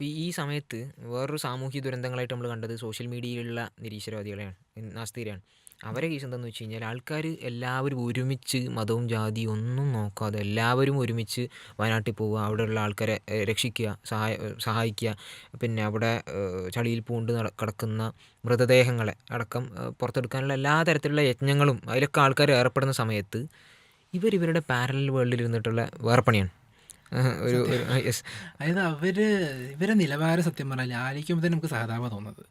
ഇപ്പം ഈ സമയത്ത് വേറൊരു സാമൂഹ്യ ദുരന്തങ്ങളായിട്ട് നമ്മൾ കണ്ടത് സോഷ്യൽ മീഡിയയിലുള്ള നിരീശ്വരവാദികളെയാണ് നാസ്തികരെയാണ് അവരെ കേസ് എന്താണെന്ന് വെച്ച് കഴിഞ്ഞാൽ ആൾക്കാർ എല്ലാവരും ഒരുമിച്ച് മതവും ജാതിയും ഒന്നും നോക്കാതെ എല്ലാവരും ഒരുമിച്ച് വയനാട്ടിൽ പോവുക അവിടെയുള്ള ആൾക്കാരെ രക്ഷിക്കുക സഹായ സഹായിക്കുക പിന്നെ അവിടെ ചളിയിൽ പൂണ്ട് കിടക്കുന്ന മൃതദേഹങ്ങളെ അടക്കം പുറത്തെടുക്കാനുള്ള എല്ലാ തരത്തിലുള്ള യജ്ഞങ്ങളും അതിലൊക്കെ ആൾക്കാർ ഏർപ്പെടുന്ന സമയത്ത് ഇവർ ഇവരുടെ പാരലൽ വേൾഡിൽ ഇരുന്നിട്ടുള്ള വേർപ്പണിയാണ് ഒരു അതായത് അവർ ഇവരെ നിലവാരം സത്യം പറഞ്ഞാൽ ആലോചിക്കുമ്പോൾ തന്നെ നമുക്ക് സഹതാപം തോന്നുന്നത്.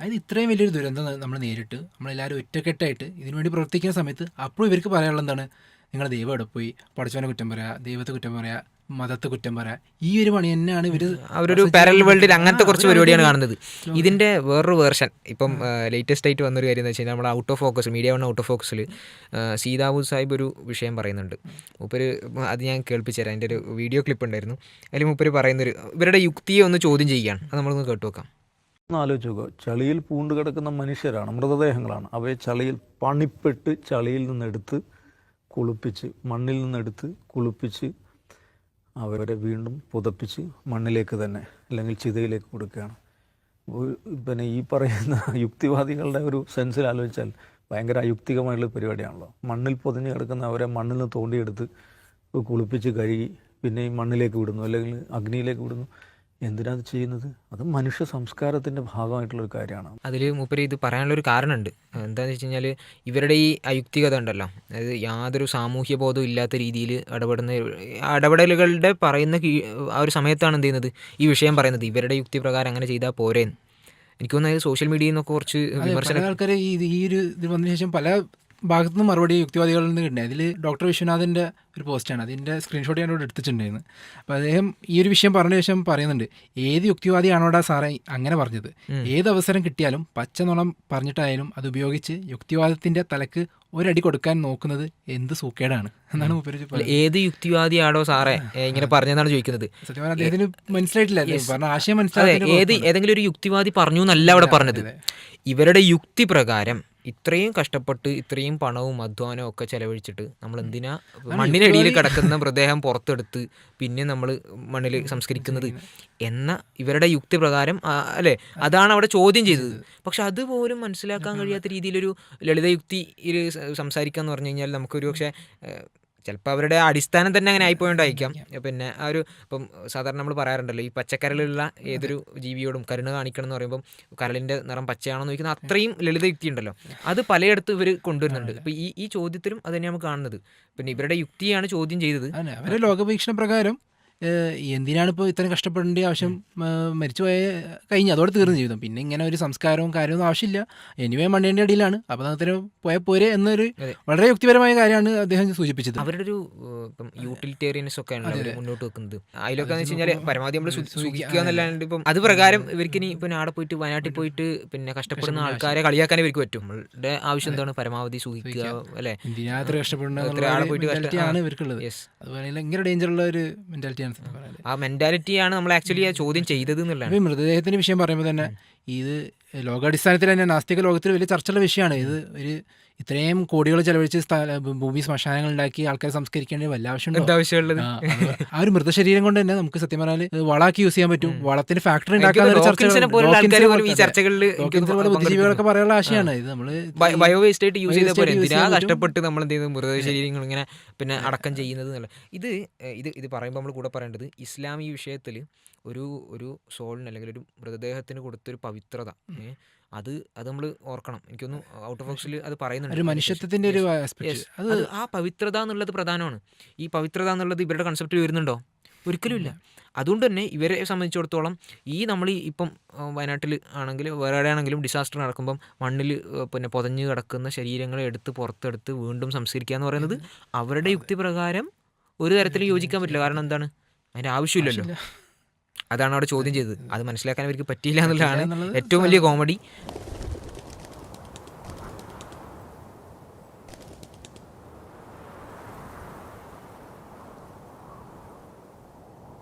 അതായത് ഇത്രയും വലിയൊരു ദുരന്തം നമ്മൾ നേരിട്ട് നമ്മളെല്ലാവരും ഒറ്റക്കെട്ടായിട്ട് ഇതിനുവേണ്ടി പ്രവർത്തിക്കുന്ന സമയത്ത് അപ്പോഴും ഇവർക്ക് പറയാനുള്ള എന്താണ്? നിങ്ങളുടെ ദൈവം എവിടെ പോയി? പഠിച്ചവനെ കുറ്റം പറയാ ദൈവത്തെ കുറ്റം പറയാ മതത്തെ കുറ്റം പറയാ. ഈ ഒരു പണി തന്നെയാണ് ഇവർ അവരൊരു പാരൽ വേൾഡിൽ അങ്ങനത്തെ കുറച്ച് പരിപാടിയാണ് കാണുന്നത്. ഇതിന്റെ വേറൊരു വേർഷൻ ഇപ്പം ലേറ്റസ്റ്റ് ആയിട്ട് വന്നൊരു കാര്യം എന്ന് വെച്ച് കഴിഞ്ഞാൽ നമ്മൾ out of focus media one out of ഫോക്കസിൽ സീതാബു സാഹിബ് ഒരു വിഷയം പറയുന്നുണ്ട്. മൂപ്പര് അത് ഞാൻ കേൾപ്പിച്ചു തരാം. എന്റെ ഒരു വീഡിയോ ക്ലിപ്പ് ഉണ്ടായിരുന്നു. അതിൽ മൂപ്പര് പറയുന്നൊരു ഇവരുടെ യുക്തിയെ ഒന്ന് ചോദ്യം ചെയ്യുകയാണ്. അത് നമ്മളൊന്ന് കേട്ടു നോക്കാം. ഒന്ന് ആലോചിച്ച് നോക്കുക ചളിയിൽ പൂണ്ട് കിടക്കുന്ന മനുഷ്യരാണ് മൃതദേഹങ്ങളാണ്. അവയെ ചളിയിൽ പണിപ്പെട്ട് ചളിയിൽ നിന്നെടുത്ത് കുളിപ്പിച്ച് മണ്ണിൽ നിന്നെടുത്ത് കുളിപ്പിച്ച് അവരെ വീണ്ടും പുതപ്പിച്ച് മണ്ണിലേക്ക് തന്നെ അല്ലെങ്കിൽ ചിതയിലേക്ക് കൊടുക്കുകയാണ്. പിന്നെ ഈ പറയുന്ന യുക്തിവാദികളുടെ ഒരു സെൻസിൽ ആലോചിച്ചാൽ ഭയങ്കര അയുക്തികമായിട്ടുള്ള പരിപാടിയാണല്ലോ. മണ്ണിൽ പൊതിഞ്ഞ് കിടക്കുന്ന അവരെ മണ്ണിൽ നിന്ന് തോണ്ടിയെടുത്ത് കുളിപ്പിച്ച് കഴുകി പിന്നെ ഈ മണ്ണിലേക്ക് വിടുന്നു അല്ലെങ്കിൽ അഗ്നിയിലേക്ക് വിടുന്നു. എന്തിനാ ചെയ്യുന്നത്? അത് മനുഷ്യ സംസ്കാരത്തിന്റെ ഭാഗമായിട്ടുള്ള ഒരു കാര്യമാണ്. അതിൽ മൂപ്പര് ഇത് പറയാനുള്ളൊരു കാരണമുണ്ട്. എന്താണെന്ന് വെച്ച് കഴിഞ്ഞാൽ ഇവരുടെ ഈ അയുക്തികത ഉണ്ടല്ലോ. അതായത് യാതൊരു സാമൂഹ്യ ബോധവും ഇല്ലാത്ത രീതിയിൽ ഇടപെടുന്ന ഇടപെടലുകളുടെ പറയുന്ന ആ ഒരു സമയത്താണ് എന്ത് ചെയ്യുന്നത്? ഈ വിഷയം പറയുന്നത്. ഇവരുടെ യുക്തി പ്രകാരം അങ്ങനെ ചെയ്താൽ പോരേന്ന്. എനിക്ക് തോന്നുന്നത് സോഷ്യൽ മീഡിയയിൽ നിന്നൊക്കെ കുറച്ച് വിമർശനം ആൾക്കാർ ഈ ഈ ഒരു ഇത് വന്നതിന് ശേഷം പല ഭാഗത്തു നിന്നും മറുപടി യുക്തിവാദികളിൽ നിന്ന് കിട്ടുന്നത്. അതിൽ ഡോക്ടർ വിശ്വനാഥിന്റെ ഒരു പോസ്റ്റാണ് അതിന്റെ സ്ക്രീൻഷോട്ട് ഞാൻ ഇവിടെ എടുത്തിട്ടുണ്ടായിരുന്നു. അപ്പോൾ അദ്ദേഹം ഈ ഒരു വിഷയം പറഞ്ഞ ശേഷം പറയുന്നുണ്ട് ഏത് യുക്തിവാദിയാണോടാ സാറേ അങ്ങനെ പറഞ്ഞത്? ഏത് അവസരം കിട്ടിയാലും പച്ചനുണം പറഞ്ഞിട്ടായാലും അത് ഉപയോഗിച്ച് യുക്തിവാദത്തിന്റെ തലക്ക് ഒരടി കൊടുക്കാൻ നോക്കുന്നത് എന്ത് സൂക്കേടാണ്? എന്നാണ് മൂപ്പര് ഏത് യുക്തിവാദിയാണോ സാറേ ഇങ്ങനെ പറഞ്ഞതെന്നാണ് ചോദിക്കുന്നത്. സത്യം അദ്ദേഹത്തിന് മനസ്സിലായിട്ടില്ല. ആശയം മനസ്സിലായി ഏത് ഏതെങ്കിലും ഒരു യുക്തിവാദി പറഞ്ഞു എന്നല്ല അവിടെ പറഞ്ഞത്. ഇവരുടെ യുക്തി പ്രകാരം ഇത്രയും കഷ്ടപ്പെട്ട് ഇത്രയും പണവും അധ്വാനവും ഒക്കെ ചെലവഴിച്ചിട്ട് നമ്മൾ എന്തിനാ മണ്ണിനടിയിൽ കിടക്കുന്ന മൃതദേഹം പുറത്തെടുത്ത് പിന്നെ നമ്മൾ മണ്ണിൽ സംസ്കരിക്കുന്നത് എന്ന ഇവരുടെ യുക്തി പ്രകാരം അല്ലെ? അതാണ് അവിടെ ചോദ്യം ചെയ്തത്. പക്ഷെ അതുപോലും മനസ്സിലാക്കാൻ കഴിയാത്ത രീതിയിലൊരു ലളിത യുക്തി സംസാരിക്കുക എന്ന് പറഞ്ഞു കഴിഞ്ഞാൽ നമുക്കൊരു പക്ഷേ ചിലപ്പോൾ അവരുടെ അടിസ്ഥാനം തന്നെ അങ്ങനെ ആയിപ്പോയിണ്ടായിരിക്കാം. പിന്നെ ആ ഒരു ഇപ്പം സാധാരണ നമ്മൾ പറയാറുണ്ടല്ലോ ഈ പച്ചക്കരലുള്ള ഏതൊരു ജീവിയോടും കരുണ കാണിക്കണം എന്ന് പറയുമ്പോൾ കരളിന്റെ നിറം പച്ചയാണോ എന്ന് ചോദിക്കുന്ന അത്രയും ലളിത യുക്തി ഉണ്ടല്ലോ അത് പലയിടത്തും ഇവർ കൊണ്ടുവരുന്നുണ്ട്. അപ്പോൾ ഈ ഈ ചോദ്യത്തിലും അത് തന്നെയാണ് കാണുന്നത്. പിന്നെ ഇവരുടെ യുക്തിയാണ് ചോദ്യം ചെയ്തത്. അവരെ അവരുടെ ലോകവീക്ഷണ പ്രകാരം എന്തിനാണ് ഇപ്പോൾ ഇത്രയും കഷ്ടപ്പെടേണ്ട ആവശ്യം മരിച്ചുപോയ കഴിഞ്ഞ് അതോടെ തീർന്നു ജീവിതം. പിന്നെ ഇങ്ങനെ ഒരു സംസ്കാരവും കാര്യമൊന്നും ആവശ്യമില്ല. എനിവേ മണ്ണിന്റെ അടിയിലാണ്. അപ്പോൾ അത്ര പോയ പോരെ എന്നൊരു വളരെ യുക്തിപരമായ കാര്യമാണ് അദ്ദേഹം സൂചിപ്പിച്ചത്. അവരുടെ ഒരു ഇപ്പം യൂട്ടിലിറ്റേറിയൻസ് ഒക്കെ മുന്നോട്ട് വെക്കുന്നത്. അതിലൊക്കെ എന്ന് വെച്ച് കഴിഞ്ഞാൽ പരമാവധി നമ്മൾ സൂചിക്കുക എന്നല്ലാണ്ട് ഇപ്പം അത് പ്രകാരം ഇവർക്ക് ഇനി ഇപ്പം ആടെ പോയിട്ട് വയനാട്ടിൽ പോയിട്ട് പിന്നെ കഷ്ടപ്പെടുന്ന ആൾക്കാരെ കളിയാക്കാൻ ഇവർക്ക് പറ്റും. നമ്മളുടെ ആവശ്യം എന്താണ്? പരമാവധി സുഖിക്കുക അല്ലെ? അതുപോലെ ഭയങ്കര ഡേഞ്ചറുള്ള ഒരു മെന്റാലിറ്റിയാണ് ആ മെന്റാലിറ്റിയാണ് നമ്മൾ ആക്ച്വലി ആ ചോദ്യം ചെയ്തത് എന്നുള്ളതാണ്. അപ്പോൾ മൃതദേഹത്തിന്റെ വിഷയം പറയുമ്പോൾ തന്നെ ഇത് ലോകാടിസ്ഥാനത്തിൽ തന്നെ നാസ്തിക ലോകത്തിൽ വലിയ ചർച്ചയുള്ള വിഷയമാണ്. ഇത് ഒരു ഇത്രയും കോടികൾ ചെലവഴിച്ച് സ്ഥല ഭൂമി ശ്മശാനങ്ങൾ ഉണ്ടാക്കി ആൾക്കാരെ സംസ്കരിക്കേണ്ട വല്ല ആവശ്യമുണ്ട്? ആ, ഒരു മൃതശരീരം കൊണ്ട് തന്നെ നമുക്ക് സത്യം പറഞ്ഞാൽ വളാക്കി യൂസ് ചെയ്യാൻ പറ്റും. വളത്തിന് ഫാക്ടറി ബുദ്ധിജീവികളൊക്കെ പറയാനുള്ള ആശയമാണ്. ഇത് നമ്മൾ ബയോ വേസ്റ്റ് ആയിട്ട് യൂസ് ചെയ്ത കഷ്ടപ്പെട്ട് നമ്മൾ എന്ത് ചെയ്യുന്നത് മൃതശരീരങ്ങൾ ഇങ്ങനെ പിന്നെ അടക്കം ചെയ്യുന്നത് ഇത് ഇത് ഇത് പറയുമ്പോൾ നമ്മൾ കൂടെ പറയേണ്ടത് ഇസ്ലാം ഈ വിഷയത്തിൽ ഒരു ഒരു സോളിന് അല്ലെങ്കിൽ ഒരു മൃതദേഹത്തിന് കൊടുത്തൊരു പവിത്രത. അത് അത് നമ്മൾ ഓർക്കണം. എനിക്കൊന്ന് ഔട്ട് ഓഫ് ബോക്സിൽ അത് പറയുന്നുണ്ട്. ഒരു മനുഷ്യത്വത്തിന്റെ ഒരു അത് ആ പവിത്രത എന്നുള്ളത് പ്രധാനമാണ്. ഈ പവിത്രത എന്നുള്ളത് ഇവരുടെ കൺസെപ്റ്റ് വരുന്നുണ്ടോ? ഒരിക്കലും ഇല്ല. അതുകൊണ്ട് തന്നെ ഇവരെ സംബന്ധിച്ചിടത്തോളം ഈ നമ്മൾ ഈ ഇപ്പം വയനാട്ടിൽ ആണെങ്കിൽ വേറെ ആണെങ്കിലും ഡിസാസ്റ്റർ നടക്കുമ്പം മണ്ണിൽ പിന്നെ പൊതഞ്ഞ് കിടക്കുന്ന ശരീരങ്ങളെ എടുത്ത് പുറത്തെടുത്ത് വീണ്ടും സംസ്കരിക്കുക എന്ന് പറയുന്നത് അവരുടെ യുക്തി പ്രകാരം ഒരു തരത്തിലും യോജിക്കാൻ പറ്റില്ല. കാരണം എന്താണ്? അതിന്റെ ആവശ്യമില്ലല്ലോ. അതാണ് അവിടെ ചോദ്യം ചെയ്തത്. അത് മനസ്സിലാക്കാൻ അവർക്ക് പറ്റിയില്ല എന്നുള്ളതാണ് എന്നുള്ളത് ഏറ്റവും വലിയ കോമഡി.